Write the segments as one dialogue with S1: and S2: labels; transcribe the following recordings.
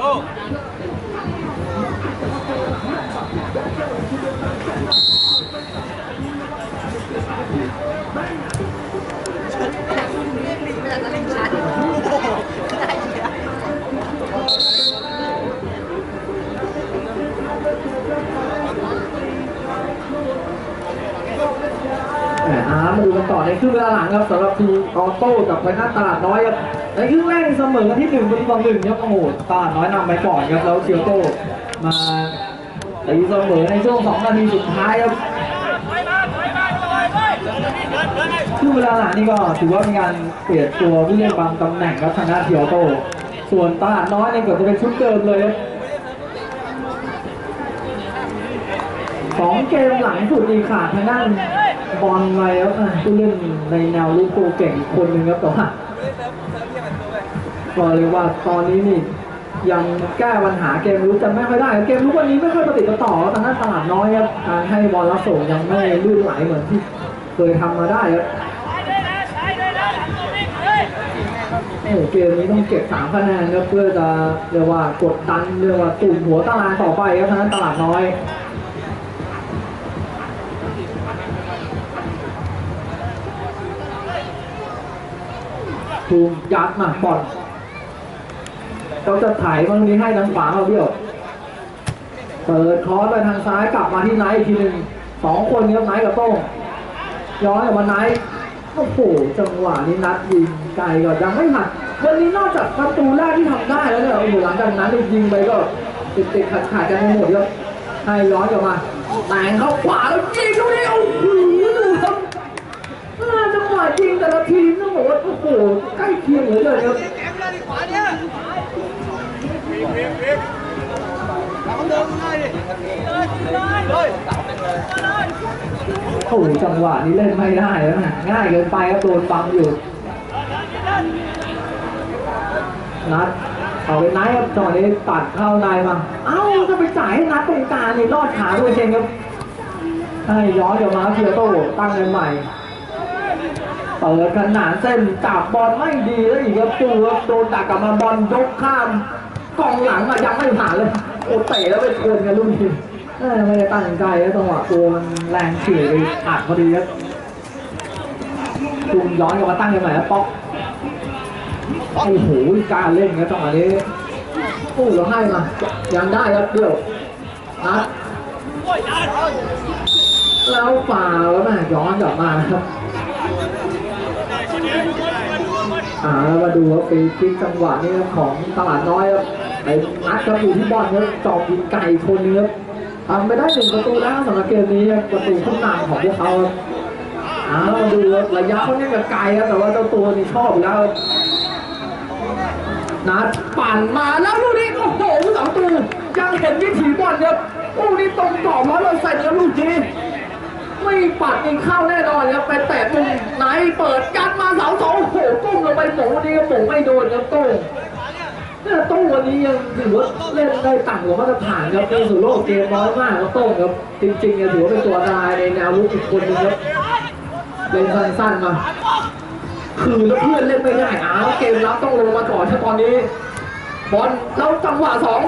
S1: แหมอามาดูกันต่อในครึ่งเวลาหลังครับสำหรับทีมออโต้กับไฟหน้าตลาดน้อยครับ ในครึ่งแรกเสมอกันที่หนึ่งประตูต่อหนึ่งครับโอ้โหตาดน้อยนำไปก่อนครับแล้วเชียวโตมาตีเสมอในช่วงสองนาทีสุดท้ายครับครึ่งเวลาหลังนี่ก็ถือว่ามีการเปลี่ยนตัวผู้เล่นบางตำแหน่งครับทางด้านเชียวโต ส่วนตาดน้อยเนี่ยก็จะเป็นชุดเดิมเลยครับสองเกมหลังสุดดีขาดทางด้านบอลไปแล้วผู้เล่นในแนวลูกโกเก่งคนหนึ่งครับแต่ว่า ก็เรียกว่าตอนนี้นี่ยังแก้ปัญหาเกมรุกกันไม่ค่อยได้ เกมรุกวันนี้ไม่ค่อยประติดประต่อทางด้านตลาดน้อยครับการให้บอลรับส่งยังไม่ลื่นไหลเหมือนที่เคยทำมาได้ครับโอ้เกมนี้ต้องเก็บสามคะแนนครับเพื่อจะเรียกว่ากดดันเรียกว่าตุ่มหัวตารางต่อไปครับทางด้านตลาดน้อยถูกยัดมาบอล เขาจะถ่ายบางนี้ให้ทางขวาเอาเบี้ยว เปิดคอร์สไปทางซ้ายกลับมาที่ไนท์อีกทีหนึ่งสองคนนี้ครับไนท์กับโต้งย้อนกลับมาไนท์โอ้โหจังหวะนี้นัดยิงไกลก็ยังไม่หัดวันนี้นอกจากประตูแรกที่ทำได้แล้วเนี่ยโอ้โหหลังจากนั้นเนี่ยยิงไปก็ติดติดขัดขัดกันหมดครับให้ย้อนกลับมาแต่งเข้าขวาแล้วยิงเข้าไปโอ้โหดูครับจังหวะจริงแต่ละทีมต้องบอกว่าโอ้โหใกล้เคียงเหลือเกินครับ โอ้โหจังหวะนี้เล่นไม่ได้แล้วนะง่ายเกินไปครับโดนบังอยู่นัดเอาไปไนท์ครับจังหวะนี้ตัดเข้าในมา เอ้าจะไปจ่ายให้นัดตรงกลางนี่รอดขาด้วยเชงครับให้ย้อนกลับมาเพียโต้ตั้งกันใหม่เปิดขนาดเส้นจับบอลไม่ดีแล้วอีกครับตูครับโดนดักกลับมาบอลยกข้ามกองหลังมายังไม่ผ่านเลยโอ้เตะแล้วไปชนกันลูกทีม เอ้ยไม่ได้ตั้งใจแล้วจังหวะตัวมันแรงเฉียดไปอัดพอดีครับจุงย้อนกลับมาตั้งกันใหม่แล้วป๊อกโอ้โหการเล่นครับจังหวะนี้โอ้เราให้มายังได้ครับเดี่ยวนัดแล้วฝ่าแล้วแม่ย้อนกลับมาครับอ่าแล้วมาดูว่าปีคิกจังหวะนี้ของตลาดน้อยครับไอ้นัดครับอยู่ที่บอลครับจอบยิงไก่คนนึงครับ ทำไปได้หนึ่งประตูแล้วสำหรับเกมนี้ประตูขึ้นนำของพวกเขาอ่ามาดูระยะเขาเนี่ยกับไกลครับแต่ว่าเจ้าตัวนี่ชอบแล้วนัดปั่นมาแล้วลูกนี้โอ้โหสองตูยังเห็นวิถีบอลครับโอ้นี่ตรงกรอบร้อยเปอร์เซ็นต์ครับลูกนี้ไม่ปัดยิงเข้าแน่นอนครับไปแตะมุมไหนเปิดยัดมาเสาสองโอ้โหตุ้มลงไปหมูนี่ก็หมูไม่โดนครับตุ้ม เนี่ยตุ้มวันนี้ยังถือว่าเล่นได้ต่ำกว่ามาตรฐานครับในสุโลกเกมน้อยมากครับตุ้มครับจริงๆเนี่ยถือว่าเป็นตัวตรายในแนวลุกอีกคนนึงครับเล่นสั้นๆมาคือแล้วเพื่อนเล่นไม่ได้อ้าวเกมรับต้องลงมาก่อนถ้าตอนนี้บอลแล้วจังหวะสอง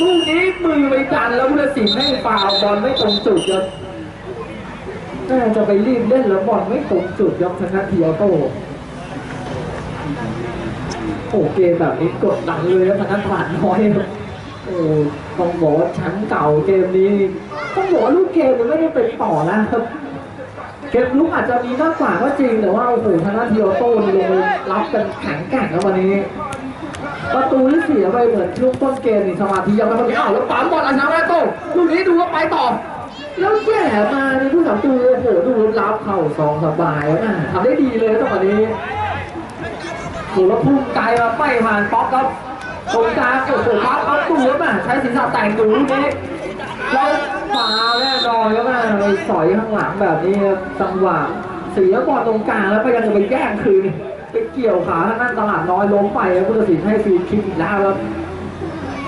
S1: ลูกนี้มือไปดันแล้วผู้ตัดสินให้ฟาวบอลไม่ตรงจุดครับน่าจะไปรีบเล่นแล้วบอลไม่ตรงจุดครับทางด้านทีออโต้ โอเกมแบบนี้กดดันเลยครับทางด้านผ่านน้อยครับโอ้ต้องบอกว่าแชมป์เก่าเกมนี้ต้องบอกว่าลูกเกมมันไม่ได้เป็นต่อนะครับเกมลุกอาจจะมีมากกว่าก็จริงแต่ว่าโอ้โหทางด้านทีออโต้ลงรับกันแข็งแกร่งแล้ววันนี้ประตูที่เสียไปเหมือนช่วงต้นเกมนี่สมาธิยังไม่ค่อยมีอ้าวแล้วปั๊มบอลอันนาแรกโต้ลูกนี้ดูว่าไปต่อ แล้วแย่มาในผู้สังตูโอ้โหดูรับเข่าสองสบายแล้วนะทำได้ดีเลยจังหวะนี้ โหแล้วพุ่งไกลมาไม่ผ่านป๊อกครับตรงกลางโอ้โหปั๊บปั๊บตูแล้วนะใช้ศีรษะแต่งดูลูกนี้แล้วฟาวแน่นอนแล้วนะไปสอยข้างหลังแบบนี้ครับจังหวะเสียบอลตรงกลางแล้วพยายามจะไปแย่งคืนไปเกี่ยวขาทางด้านตลาดน้อยล้มไปแล้วผู้ตัดสินให้ฟรีคิกอีกแล้วครับ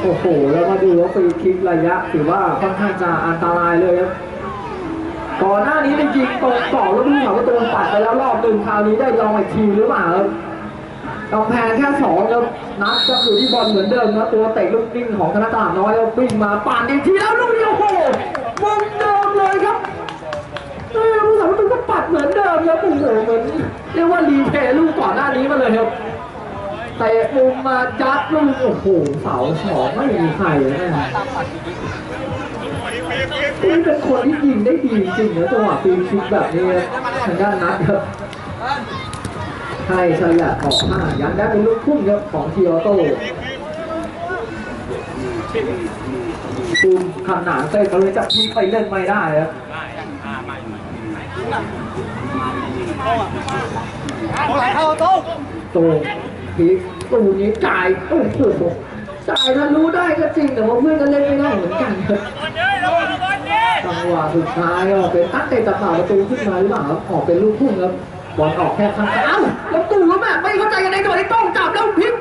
S1: โอ้โห แล้วมาดูว่าฟรีคิกระยะถือว่าค่อนข้างจะอันตรายเลยครับก่อนหน้านี้ได้ยิงตรงกรอแล้วดูเหมือนว่าตัวปัดไปแล้วรอบหนึ่งคราวนี้ได้ลองอีกทีหรือเปล่าครับ กำแพงแค่สองแล้วนัดจะอยู่ที่บอลเหมือนเดิมนะตัวเตะลูกนิ่งของธนาคาน้อยแล้ววิ่งมาป่านอีกทีแล้วลูกเดียวโอ้โหมุมเดิมเลยครับเออผู้สาวประตูก็ปัดเหมือนเดิมแล้วโอ้โหเหมือนเรียกว่ารีเพลย์ลูกก่อนหน้านี้มาเลยครับเตะมุมมาจัดลูกโอ้โหเสาสองไม่มีใครเลยนะนี่เป็นคนที่ยิงได้ดีจริงๆนะจังหวะปีนคิกแบบนี้ทางด้านนัดครับ ใช่ฉลับออกมายังได้เป็นลูกพุ่งครับของทีโอโต้ตูมขนาดเต้ก็เลยจับที่ไปเล่นไม่ได้ครับไหลเข้าโตูพีตูนี้จ่ายโอ้โหจ่ายถ้ารู้ได้ก็จริงแต่ว่าเพื่อนก็เล่นไม่ได้เหมือนกันครับจังหวะสุดท้ายก็เป็นตั้งเตะจับหาประตูขึ้นมาหรือเปล่าครับออกเป็นลูกพุ่งครับ บอลออกแค่ข้างเอ้าแล้วตูก็แบบไม่เข้าใจกันในตัวที่ต้องจับแล้วพลิก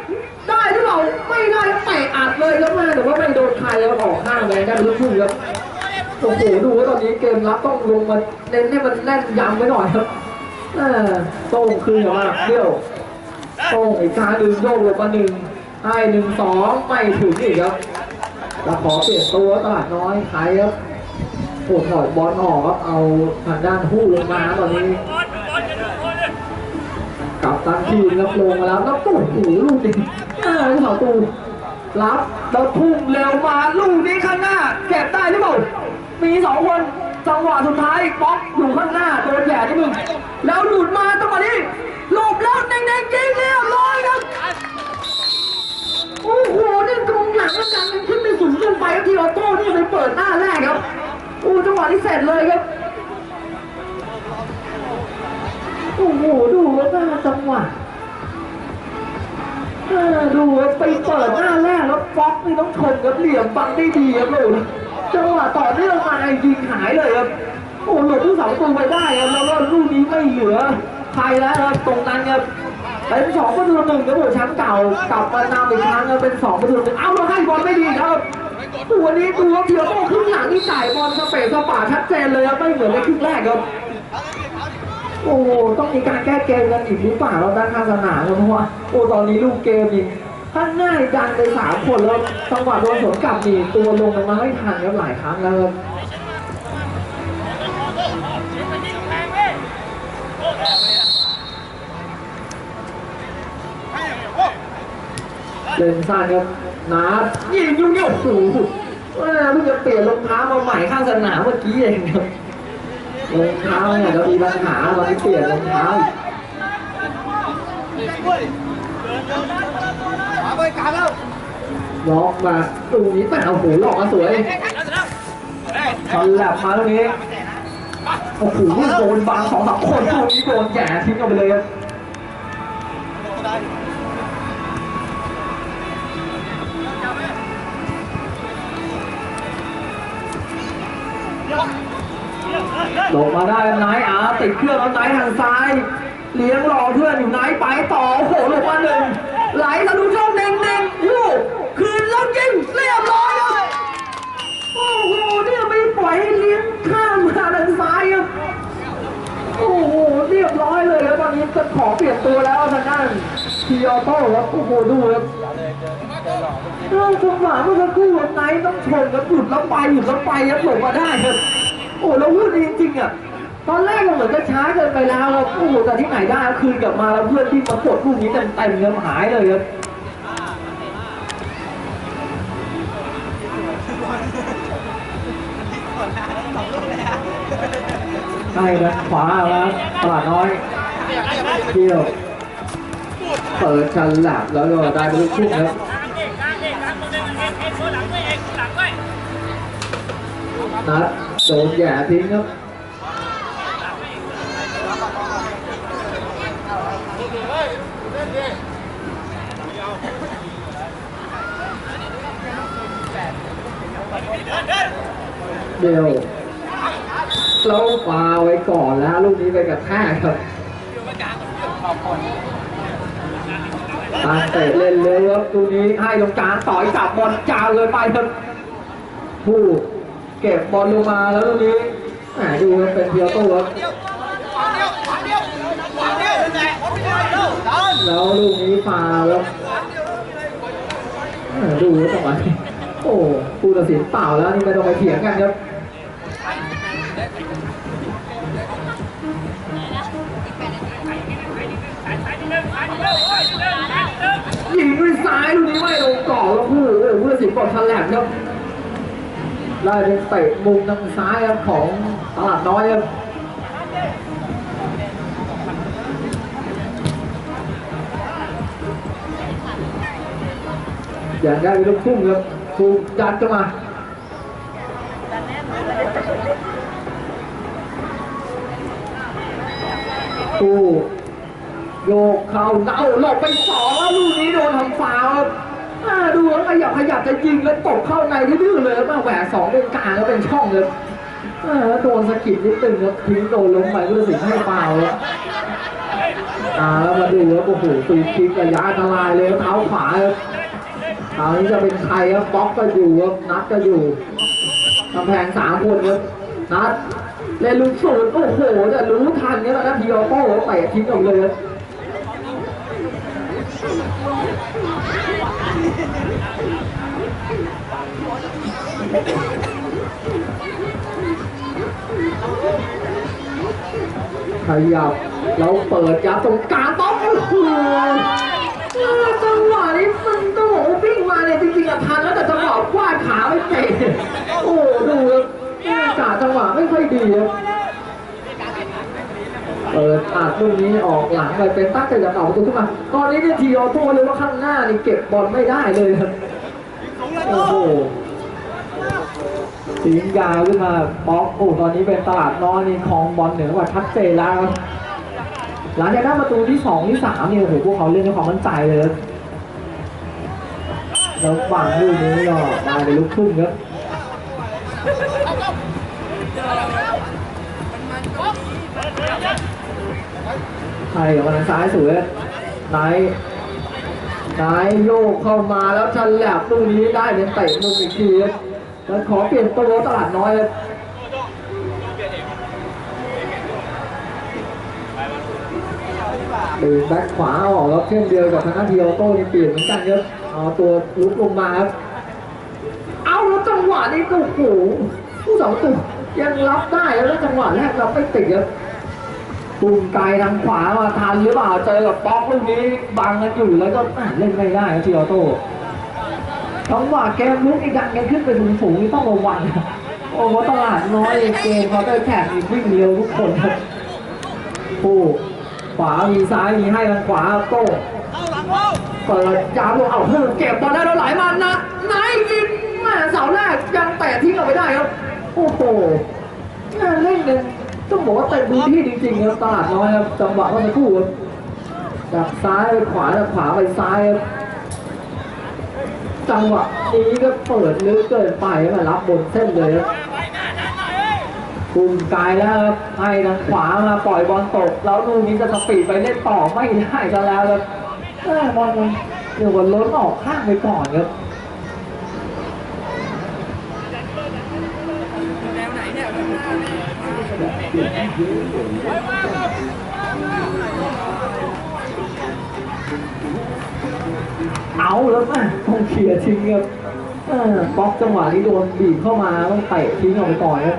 S1: ได้หรือเปล่าไม่ได้เตะอัดเลยแล้วแม่แต่ว่าไม่โดนใครแล้วออกข้างไปได้เป็นลูกพุ่งครับโอ้โหดูว่าตอนนี้เกมรับต้องลงมาเน้นให้มันแน่นยำไว้หน่อยครับโต้งคืนออกมาเดี่ยวโต้งอีกครั้งหนึ่งโยกลงมาหนึ่งให้หนึ่งสองไม่ถึงอีกครับจะขอเปลี่ยนตัวตลาดน้อยใครครับโอ้ถอยบอลออกครับเอาทางด้านหู้ลงมาตอนนี้ กลับตันทีมครับลงมาแล้วแล้วปุ๊บโอ้โหลูกนี้เออเสาตูรับแล้วพุ่งเร็วมาลูกนี้ข้างหน้าเก็บได้หรือเปล่ามีสองคนจังหวะสุดท้ายป๊อกอยู่ข้างหน้าโดนแย่ที่มึงแล้วหลุดมาจังหวะนี้หลบแล้วเน่งๆยิงเรียบร้อยครับโอ้โหนี่กองหลังการมันขึ้นไปสูงเกินไปครับทีออโต้นี่ไปเปิดหน้าแรกครับโอ้จังหวะที่เสร็จเลยครับ โอ้โหดูว่าหน้าจังหวะดูไปเปิดหน้าแรกแล้วฟ็อกนี่ต้องชนครับเหลี่ยมบังได้ดีครับลูกจังหวะต่อเนื่องมายิงหายเลยครับโอ้หลุดทุกเสาประตูไปได้ครับแล้วก็ลูกนี้ไม่เหลือใครแล้วครับตรงนั้นครับเป็นสองประตูหนึ่งครับผมแชมป์เก่ากลับมานำอีกครั้งเป็นสองประตูหนึ่งเอ้าเราให้บอลไม่ดีครับตัวนี้ดูว่าเพียวโต้ครึ่งหลังนี่จ่ายบอลสเปซสปาชัดเจนเลยครับไม่เหมือนในครึ่งแรกครับ โอ้ต้องมีการแก้เกมกันอีกหรือเปล่าเราด้านข้างสนามเพราะว่าโอ้ตอนนี้ลูกเกมอีกข้างหน้าดันไปสามคนแล้วจังหวะโดนสวนกลับนี่ตัวลงมาไม่ทันครับหลายครั้งแล้วเล่นสั้นครับนาดยิงยุ่งเนี่ยโอ้โหเพิ่งจะเปลี่ยนรองเท้ามาใหม่ข้างสนามเมื่อกี้เองครับ รองเท้าเนี่ยเรามีปัญหาตอนนี้เปลี่ยนรองเท้าล็อกมาตรงนี้แต่เอาหูหลอกมาสวยฉลับมาตรงนี้โอ้โหโดนบางสองสามคนตรงนี้โดนแย่ทิ้งออกไปเลยครับ หลบมาได้ไหนอะติดเครื่องแล้วไหนทางซ้าย เลี้ยงรอเพื่อนอยู่ไหนไปต่อโอ้โหหลบมาหนึ่งไหลทะลุช่องเน่งเน่งลูกคืนแล้วยิงเรียบร้อยครับโอ้โหเนี่ยไม่ปล่อยให้เลี้ยงข้ามมาทางซ้ายครับโอ้โหเรียบร้อยเลยครับตอนนี้จะขอเปลี่ยนตัวแล้วทางด้านทีออโต้ครับโอ้โหดูครับเรื่องจังหวะเมื่อสักครู่วันไหนต้องชนครับหยุดแล้วไปหยุดแล้วไปครับหลบมาได้ครับ โอ้แล้วพูดจริงๆอะตอนแรกมันเหมือนจะช้าเกินไปแล้วครับโอ้โหแต่ที่ไหนได้คืนกลับมาแล้วเพื่อนที่มากดลูกนี้เต็มๆครับหายเลยครับใช่ครับขวาแล้วตลาดน้อยเที่ยวเปิดชันหลับแล้วก็ได้ไปลูกทุ่งครับนัด โดนแย่ทิ้งครับเดียวเราฟาไว้ก่อนแล้วลูกนี้ไปกระแทกครับตาเตะเล่นเลยครับลูกนี้ให้ตรงกลางต่อยจับบอลจาวเลยไปครับผู้ เก็บบอลลงมาแล้วลูกนี้แหมดูเป็นเพียวโต้ครับแล้วลูกนี้ฟาแล้วดูจังหวะโอ้ผู้ตัดสินเปล่าแล้วนี่ไม่ต้องไปเถียงกันครับยิงด้วยซ้ายลูกนี้ไม่ลงกรอบแล้วผู้ผู้ตัดสินบอกดทันแหลกครับ ไล่เป็นเตะมุมทางซ้ายครับของตลาดน้อยครับอย่างได้เป็นลูกพุ่งครับถูกจัดเข้ามาผู้โยกเข้าเต้าหลบไปสองแล้วลูกนี้โดนทำฟาวครับ ดูแล้วขยับขยับจะยิงแล้วตกเข้าในดื้อเลยแล้วมาแหวกสองเป็นกลางแล้วเป็นช่องเลยแล้วโดนสกิดนิดนึงครับทิ้งโดนล้มไปผู้ตัดสินให้ฟาวล์ครับอ่าแล้วมาดูครับโอ้โหตีคิกระยะอันตรายเลยเท้าขวาครับคราวนี้จะเป็นใครครับบล็อกก็อยู่ครับนัดก็อยู่กำแพงสามคนครับนัดเล่นลูกสูนโอ้โหแต่รู้ทันเนี่ยตอนนั้นพีออโต้เตะทิ้งออกเลยครับ ขยับแล้วเปิดยับตรงกลางต้องโอ้โหจังหวะนี้มันต้องบอกว่าวิ่งมาเนี่ยจริงๆอะทันแล้วแต่จังหวะกว้าขาไม่เตะโอ้โหดูครับกาจังหวะไม่ค่อยดีครับ เปิดอัดลูกนี้ออกหลังไปเป็นตั้งแต่จะเก่าประตูขึ้นมา ตอนนี้เนี่ยทีออโต้เลยว่าข้างหน้านี่เก็บบอลไม่ได้เลยครับโอ้โหสิงยาวขึ้นมาบล็อกโอ้ตอนนี้เป็นตลาดน้อยนี่คลองบอลเหนือกว่าชัดเจนแล้วครับหลังจากได้ประตูที่สองที่สามเนี่ยโอ้โหพวกเขาเล่นด้วยความมั่นใจเลยครับแล้วฝั่งลูกนี้ก็ได้ในลูกครึ่งครับ ใช่กับมันซ้ายสวยไหนไหนโยกเข้ามาแล้วชันแหลบลูกนี้ได้เป็นเตะมุมอีกทีครับแล้วขอเปลี่ยนตัวตลาดน้อยครับดึงแบ็คขวาออกแล้วเช่นเดียวกับทางด้านทีออโต้นี่เปลี่ยนเหมือนกันครับเอาตัวลุกลงมาครับเอาแล้วจังหวะนี้ก็โอ้โหผู้สองตัวยังรับได้แล้วแล้วจังหวะแรกเราไม่ติดครับ ปุ่มไกลทางขวามาทันหรือเปล่าเจอกับป๊อกลูกนี้บังกันอยู่แล้วก็เล่นไม่ได้ครับทีออโต้จังหวะแกมลุกอีกดังแกขึ้นไปสูงสูงนี่ต้องระวังนะโอ้โหตลาดน้อยเกมเขาได้แข่งวิ่งเร็วทุกคนผู้ขวามีซ้ายมีให้ทางขวาโต้เปิดยาวลงเอาเพิ่มเก็บบอลได้แล้วไหลมานะไหนยิงแม่เสาแรกยังแตะทิ้งออกไปได้ครับโอ้โหแม่เล่นกัน ต้องบอกว่าเต็มพื้นที่จริงๆครับตลาดน้อยครับจังหวะเมื่อสักครู่ครับจากซ้ายไปขวาจากขวาไปซ้ายครับจังหวะนี้ก็เปิดลึกเกินไปมารับบนเส้นเลยครับคุมกายแล้วครับให้ทางขวามาปล่อยบอลตก แล้วลูกนี้จะสปีดไปเล่นต่อไม่ได้ซะแล้วครับบอลมันเดี๋ยวบอลล้นออกข้างไปก่อนครับ เอาแล้วแม่ต้องเคลียทิ้งครับเออบล็อกจังหวะนี้โดนบีบเข้ามาต้องเตะทิ้งออกไปก่อนครับ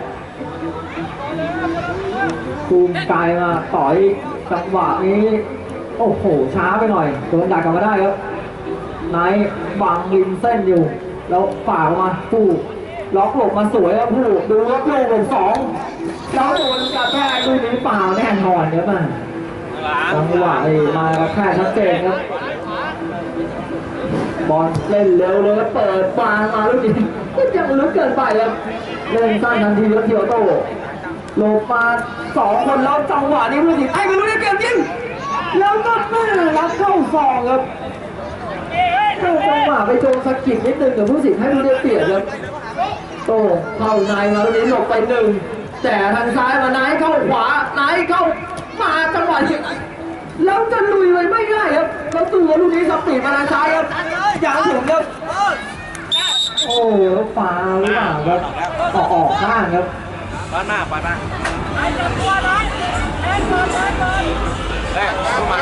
S1: คูมกายมาต่อยจังหวะนี้ โอ้โห ช้าไปหน่อยโดนดักกลับมาได้ครับไนท์บังริมเส้นอยู่ แล้วฝ่าออกมาผู้ล็อกหลบมาสวยครับผู้ดูครับลูกหลบสอง แล้วโดนกระแทกลูกนี้เปล่าแน่นอนครับมันจังหวะนี้มากระแทกชัดเจนครับบอลเล่นเร็วเลยแล้วเปิดบางมาลูกนี้ก็ยังลึกเกินไปครับเล่นสั้นทันทีแล้วเทียวโต้โลมาสองคนแล้วจังหวะนี้ผู้สิงไอ้ไม่รู้ได้เกมยิงแล้วก็แม่รับเข้าซองครับเออจังหวะไปโจนสะกิดนิดนึงกับผู้สิงให้ผู้ได้เปรียบครับโต้เข้าในมาลูกนี้หลบไปหนึ่ง แต่ทางซ้ายมาไนท์เข้าขวาไนท์เข้ามาจังหวะนี้แล้วจะลุยไปไม่ได้ครับแล้วตัวลูกนี้สปีดมาทางซ้ายครับอย่างถึงครับโอ้โหแล้วฟาหรือเปล่าครับออกออกข้างครับ
S2: ปาดมาปาดมาแรกเข้ามา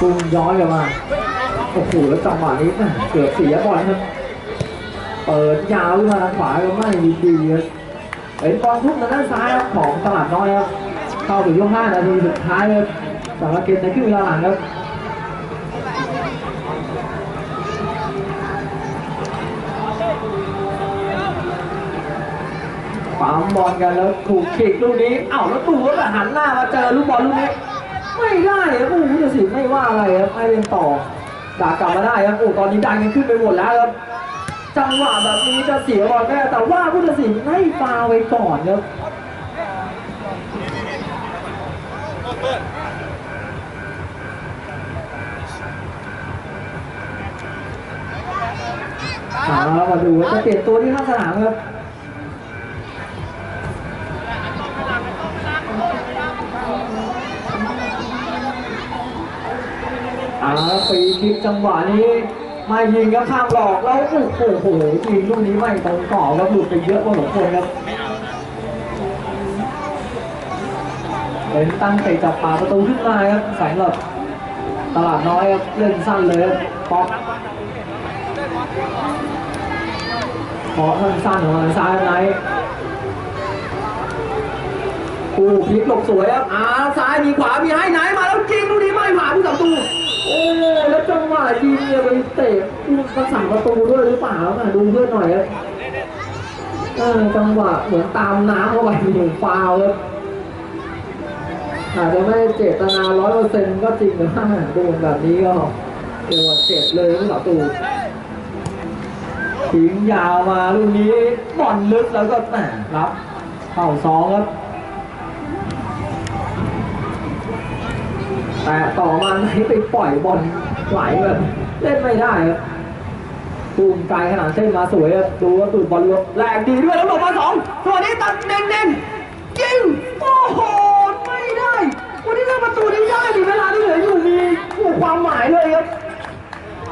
S1: กุ้งย้อนกลับมาโอ้โหแล้วจังหวะนี้เกือบเสียบอลครับ เปิดยาวขึ้นมาทางขวาก็ไม่ดีๆครับเป็นกองทุกทางด้านซ้ายครับของตลาดน้อยครับเข้าถึงช่วง5นาทีสุดท้ายครับสำหรับเกมในครึ่งเวลาหลังครับปั๊มบอลกันแล้วถูกขีกลูกนี้เอ้าแล้วตู่ก็หันหน้ามาเจอลูกบอลลูกนี้ ไม่ได้ครับโอ้โหผู้ตัดสินไม่ว่าอะไรครับไม่เป็นต่อด่ากลับมาได้ครับโอ้ตอนนี้ดังกันขึ้นไปหมดแล้วครับ จังหวะแบบนี้จะเสียบอลแน่แต่ว่าผู้ตัดสินให้ฟาวล์ไปก่อนครับเอาละมาดูว่าจะเปลี่ยนตัวที่ข้างสนามครับอาละฟรีคิกจังหวะนี้ ไม่ยิงก็ข้ามหลอกแล้วโอ้โหยิงลูกนี้ไม่ตรงต่อครับหลุดไปเยอะพอสมควรครับเป็นตั้งเตะจับปาประตูขึ้นมาครับแสงหลอดตลาดน้อยครับเล่นสั้นเลยครับป๊อกขอสั้นๆของทางซ้ายไหนกูพลิกหลบสวยครับอ่าซ้ายมีขวามีให้ไหนมาแล้วจริงลูกนี้ไม่ผ่านผู้สัตู โอ้แล้วจังหวะยิงเนี่ยไปเตะลูกกระสังประตูด้วยหรือเปล่าน่ะดูเพื่อนหน่อยครับจังหวะเหมือนตามน้ำเข้าไปหนึ่งฟาวล์ครับอาจจะไม่เจตนาร้อยเปอร์เซ็นต์ก็จริงแต่ว่าโดนแบบนี้ก็เรียวเจ็บเลยผู้ต่อตูทิ้งยาวมาลูกนี้บอลลึกแล้วก็แหมรับ เข้าสองครับ แต่ต่อมาไหนไปปล่อยบอลไหลแบบเล่นไม่ได้ครับตูมไกลขนาดเส้นมาสวยครับดูว่าตูดบอลลงแรงดีด้วยแล้วหลบมาสองส่วนนี้ตัดเน้นเน้นๆยิงโอ้โหไม่ได้วันนี้เล่นประตูนี้ได้ดิเวลาที่เหลืออยู่มีโอ้ความหมายเลยครับ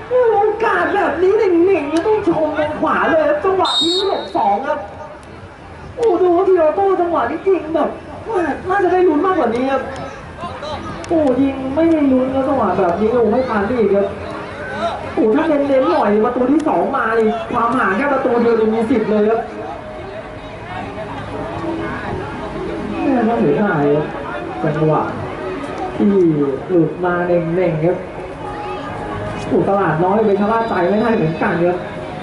S1: โอกาสแบบนี้หนึ่งๆนี่ต้องชมทางขวาเลยจังหวะที่หลบสองครับโอ้ดูว่าทีโอโต้จังหวะนี้ยิงแบบน่าจะได้ลุ้นมากกว่านี้ครับ โอ้ยิงไม่ได้ลุ้นแล้วจังหวะแบบนี้โอ้ไม่ผ่านอีกครับโอ้ถ้าเน้นๆหน่อยประตูที่สองมานี่ความห่างแค่ประตูเดียวมีสิบเลยครับแม่น่าเสียดายจังหวะที่หลุดมาเน่งๆครับโอ้ตลาดน้อยไปชะล่าใจไม่ได้เหมือนกันครับ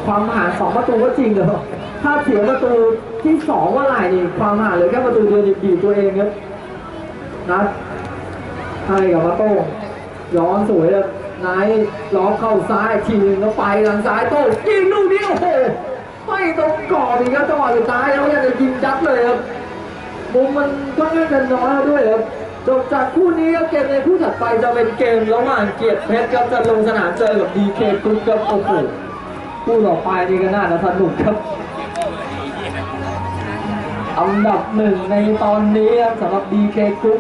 S1: ความห่างสองประตูก็จริงเถอะถ้าเสียประตูที่สองว่าไหร่นี่ความห่างเหลือแค่ประตูเดียวนี่บีบตัวเองครับนัด ให้กับมาโต้งย้อนสวยเลยนายล้อมเข้าซ้ายทีนึงแล้วไปทางซ้ายโต้งยิงลูกนี้โอ้โหไม่ตรงกรอบอีกครับจังหวะสุดท้ายแล้วยังจะยิงยัดเลยครับมุมมันค่อนข้างจะน้อยด้วยครับจบจากคู่นี้ครับเกมในคู่ถัดไปจะเป็นเกมระหว่างเกียรติเพชรครับจะลงสนามเจอกับดีเคกรุ๊ปครับโอ้โหคู่ต่อไปนี่ก็น่าจะสนุกครับอันดับหนึ่งในตอนนี้ครับสำหรับดีเคกรุ๊ป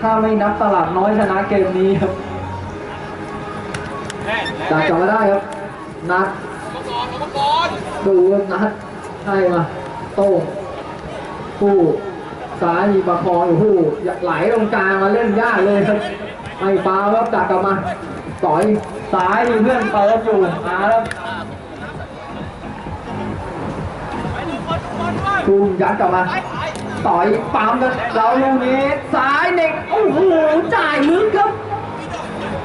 S1: ถ้าไม่นับตลาดน้อยชนะเกมนี้ครับจับกลับมาได้ครับ นัดดูครับนัดให้มาโต้งผู้ซ้ายมีประคองอยู่ผู้ไหลตรงกลางมาเล่นยากเลยครับไม่ฟาวครับจับกลับมาต่อยซ้ายมีเพื่อนเปิดอยู่มาแล้วคุมยัดกลับมา ต่อยปั๊มนะเราลูกนี้ซ้ายเด็กโอ้โหจ่ายลึกครับ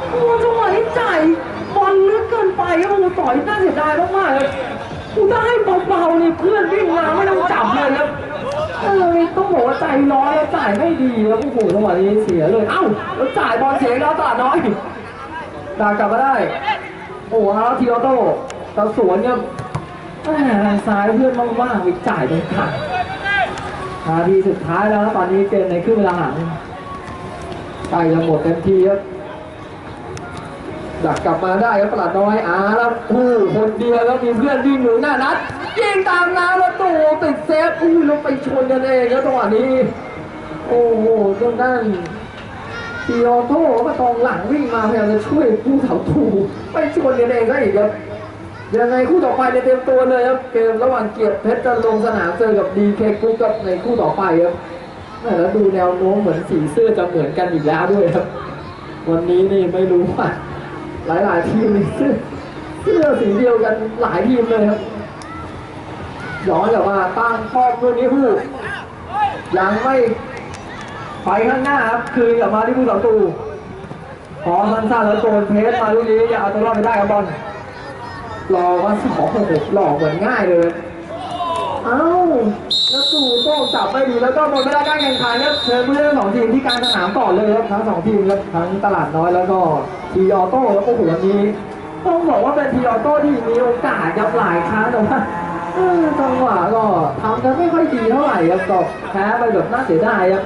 S1: โอ้จังหวะนี้จ่ายบอลลึกเกินไปครับโอ้โหต่อยน่าเสียดายมากๆครับกูได้เบาๆนี่เพื่อนวิ่งมาไม่ต้องจับเลยครับเออต้องบอกว่าใจร้อยแล้วจ่ายไม่ดีครับโอ้โหจังหวะนี้เสียเลยเอ้าแล้วจ่ายบอลเสียแล้วตาน้อยดากลับมาได้ โอ้โหแล้วทีออโต้ตะสวนครับแหม่ทางซ้ายเพื่อนว่างๆไปจ่ายตรงกลาง นาทีสุดท้ายแล้วตอนนี้เกมในครึ่งเวลาหลังใกล้จะหมดเต็มทีครับดักกลับมาได้ครับประหลาดน้อยอาแล้วผู้คนเดียวแล้วมีเพื่อนวิ่งอยู่หน้านัดยิงตามน้ำแล้วตูติดเซฟอุ้ยลงไปชนกันเองครับจังหวะนี้ โอ้โหตรงด้านทีโอโต้ก็ตองหลังวิ่งมาพยายามจะช่วยผู้เสาถูไปชนกันเองได้อีกครับ ยังไงคู่ต่อไปในยเตรียมตัวเลยครับ เกมระหว่างเกียรติเพชรจะลงสนามเจอกับดีเคกุ๊กกับในคู่ต่อไปครับแล้วดูแนวโน้มเหมือนสีเสื้อจะเหมือนกันอีกแล้วด้วยครับ วันนี้นี่ไม่รู้ว่าหลาย ๆ ทีมมีเสื้อเสื้อสีเดียวกันหลายทีมเลยครับย้อนกลับมาตั้งป้อมตัวนี้ผู้ยังไม่ไปข้างหน้าครับคืนกลับมาที่ผู้ต่อตูพอสั้นๆแล้วโดนเพสมาลูกนี้อยังเอาตัวรอดไม่ได้ครับบอล รอว่าสองหกหลอกเหมือนง่ายเลย เอ้าแล้วตู่โต้จับไปดีแล้วก็หมดเวลาการแข่งขันครับเชิญผู้เล่นสองทีมที่การสนามก่อนเลยครับทั้งสองทีมครับทั้งตลาดน้อยแล้วก็ทีออโต้ครับโอ้โหวันนี้ต้องบอกว่าเป็นทีออโต้ที่มีโอกาสครับหลายครั้งแต่ว่าเออจังหวะก็ทำกันไม่ค่อยดีเท่าไหร่ครับก็แพ้ไปแบบน่าเสียดายครับ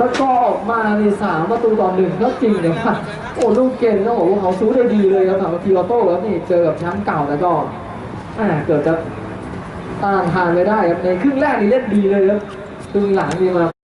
S1: สกอร์ออกมาในสามประตูต่อหนึ่งก็จริงแต่ว่าโอ้ลูกเกมต้องบอกว่าเขาสู้ได้ดีเลยครับสำหรับทีออโต้ครับนี่เจอกับแชมป์เก่าแล้วก็แหมเกิดจะต้านทานไม่ได้ครับในครึ่งแรกนี่เล่นดีเลยครับครึ่งหลังนี่มา